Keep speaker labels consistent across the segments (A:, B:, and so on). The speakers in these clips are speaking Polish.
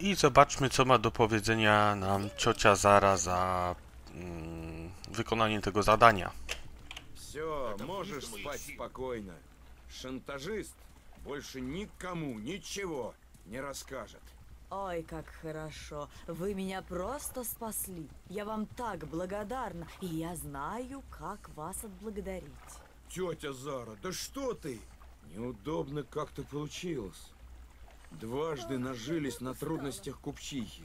A: I zobaczmy, co ma do powiedzenia nam ciocia Zara za mm, wykonanie tego zadania.
B: Все, можешь спать спокойно. Шантажист больше никому ничего не расскажет.
C: Ой, как хорошо. Вы меня просто спасли. Я вам так благодарна, и я знаю, как вас отблагодарить.
B: Тетя Зара, да что ты? Неудобно как-то получилось. Дважды нажились на трудностях купчихи.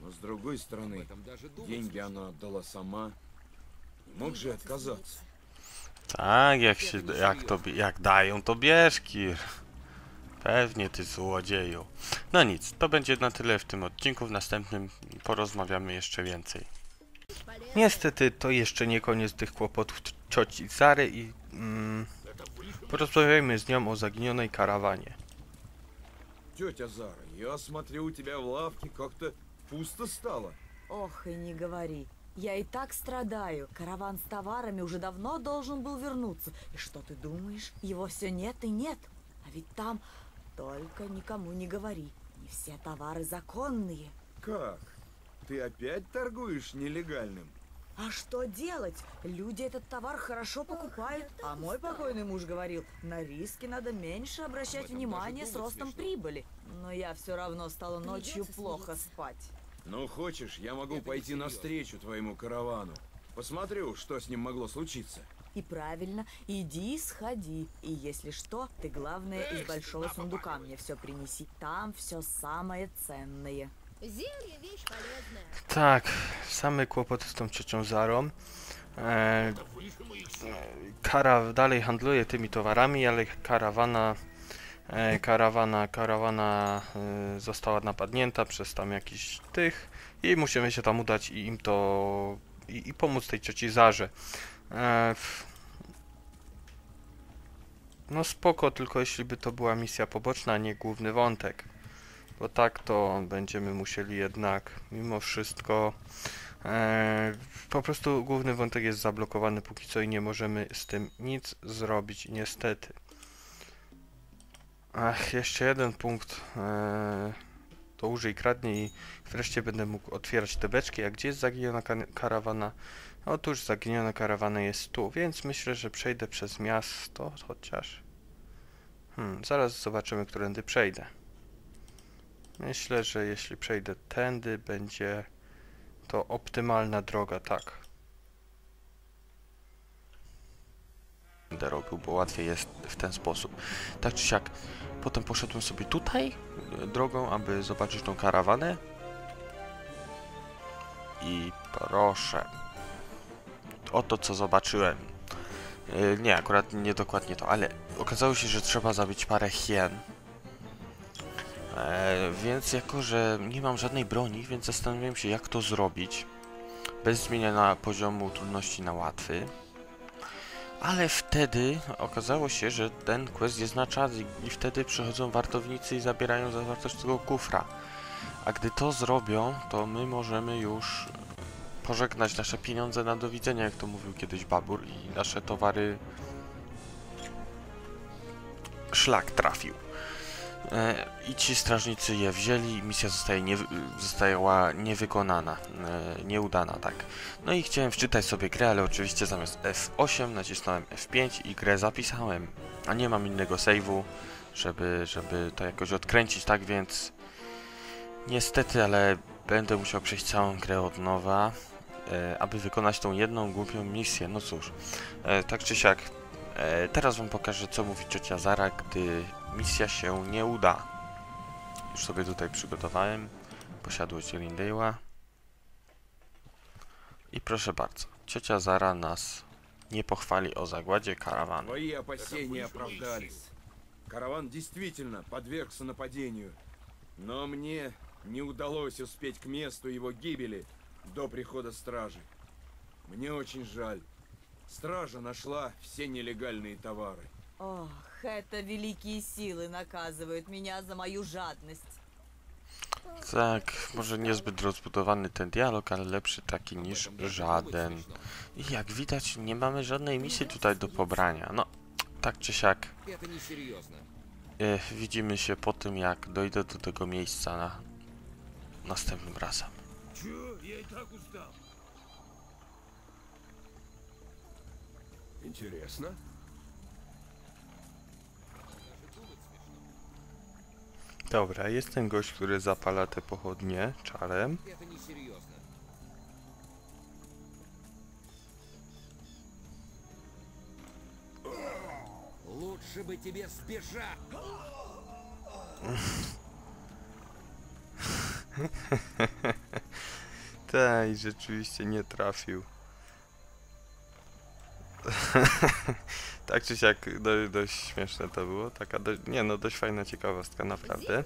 B: Но с другой стороны, деньги она отдала сама. Не мог же и отказаться.
A: Tak, jak się, jak to, jak dają, to bierz, Kir. Pewnie, ty złodzieju. No nic, to będzie na tyle w tym odcinku. W następnym porozmawiamy jeszcze więcej. Niestety, to jeszcze nie koniec tych kłopotów c- cioci Zary i mm, porozmawiajmy z nią o zaginionej karawanie.
B: Тетя Зара, я смотрю, у тебя в лавке как-то пусто стало.
C: Ох, и не говори. Я и так страдаю. Караван с товарами уже давно должен был вернуться. И что ты думаешь? Его все нет и нет. А ведь там только никому не говори. Не все товары законные.
B: Как? Ты опять торгуешь нелегальным?
C: А что делать? Люди этот товар хорошо покупают. А мой покойный муж говорил, на риски надо меньше обращать внимание с ростом прибыли. Но я все равно стала ночью плохо спать.
B: Ну, хочешь, я могу пойти навстречу твоему каравану. Посмотрю, что с ним могло случиться.
C: И правильно, иди сходи. И если что, ты главное из большого сундука мне все принеси. Там все самое ценное.
D: Зелье вещь полезная.
A: Tak, same kłopoty z tą ciocią Zarą. E, kara dalej handluje tymi towarami, ale karawana, e, karawana, karawana e, została napadnięta przez tam jakiś tych i musimy się tam udać i im to i, i pomóc tej cioci Zarze. E, f- no spoko, tylko jeśli by to była misja poboczna, a nie główny wątek. Bo tak to będziemy musieli jednak mimo wszystko e, po prostu główny wątek jest zablokowany póki co i nie możemy z tym nic zrobić niestety. Ach, jeszcze jeden punkt. E, to użyj kradnie i wreszcie będę mógł otwierać te beczki. A gdzie jest zaginiona ka- karawana? Otóż zaginiona karawana jest tu, więc myślę, że przejdę przez miasto chociaż. Hmm, zaraz zobaczymy, którędy przejdę. Myślę, że jeśli przejdę tędy, będzie to optymalna droga, tak. Będę robił, bo łatwiej jest w ten sposób. Tak czy siak, potem poszedłem sobie tutaj e, drogą, aby zobaczyć tą karawanę. I proszę. Oto co zobaczyłem. E, Nie, akurat nie dokładnie to, ale okazało się, że trzeba zabić parę hien. Więc jako, że nie mam żadnej broni, więc zastanawiałem się jak to zrobić bez zmieniania poziomu trudności na łatwy. Ale wtedy okazało się, że ten quest jest na czas i wtedy przychodzą wartownicy i zabierają zawartość tego kufra. A gdy to zrobią, to my możemy już pożegnać nasze pieniądze na do widzenia, jak to mówił kiedyś Babur i nasze towary szlak trafił. E, I ci strażnicy je wzięli, misja zostaje nie, została niewykonana, e, nieudana, tak. No i chciałem wczytać sobie grę, ale oczywiście zamiast F8 nacisnąłem F5 i grę zapisałem, a nie mam innego save'u, żeby, żeby to jakoś odkręcić, tak więc niestety, ale będę musiał przejść całą grę od nowa, e, aby wykonać tą jedną głupią misję, no cóż, tak czy siak, teraz wam pokażę co mówi ciocia Zara, gdy misja się nie uda. Już sobie tutaj przygotowałem posiadłość Rindale'a. I proszę bardzo, ciocia Zara nas nie pochwali o zagładzie karawanu.
B: Твои опасения оправдались. Караван действительно подвергся нападению. Но мне не удалось успеть к месту его гибели до прихода стражи. Мне очень жаль. Стража нашла все нелегальные товары.
C: Ох, это великие силы наказывают меня за мою жадность.
A: Tak, może niezbyt rozbudowany ten dialog, ale lepszy taki niż żaden. I jak widać, nie mamy żadnej misji tutaj do pobrania. No, tak czy siak,
E: Это несерьезно.
A: e, widzimy się po tym, jak dojdę do tego miejsca na
F: następnym razem.
E: Интересно.
F: Dobra, jest ten gość, który zapala te pochodnie czarem.
E: Это несерьезно. Лучше бы тебе сбежать.
F: Tak, i rzeczywiście nie trafił. tak czy siak dość śmieszne to było. Taka nie no, dość fajna ciekawostka, naprawdę.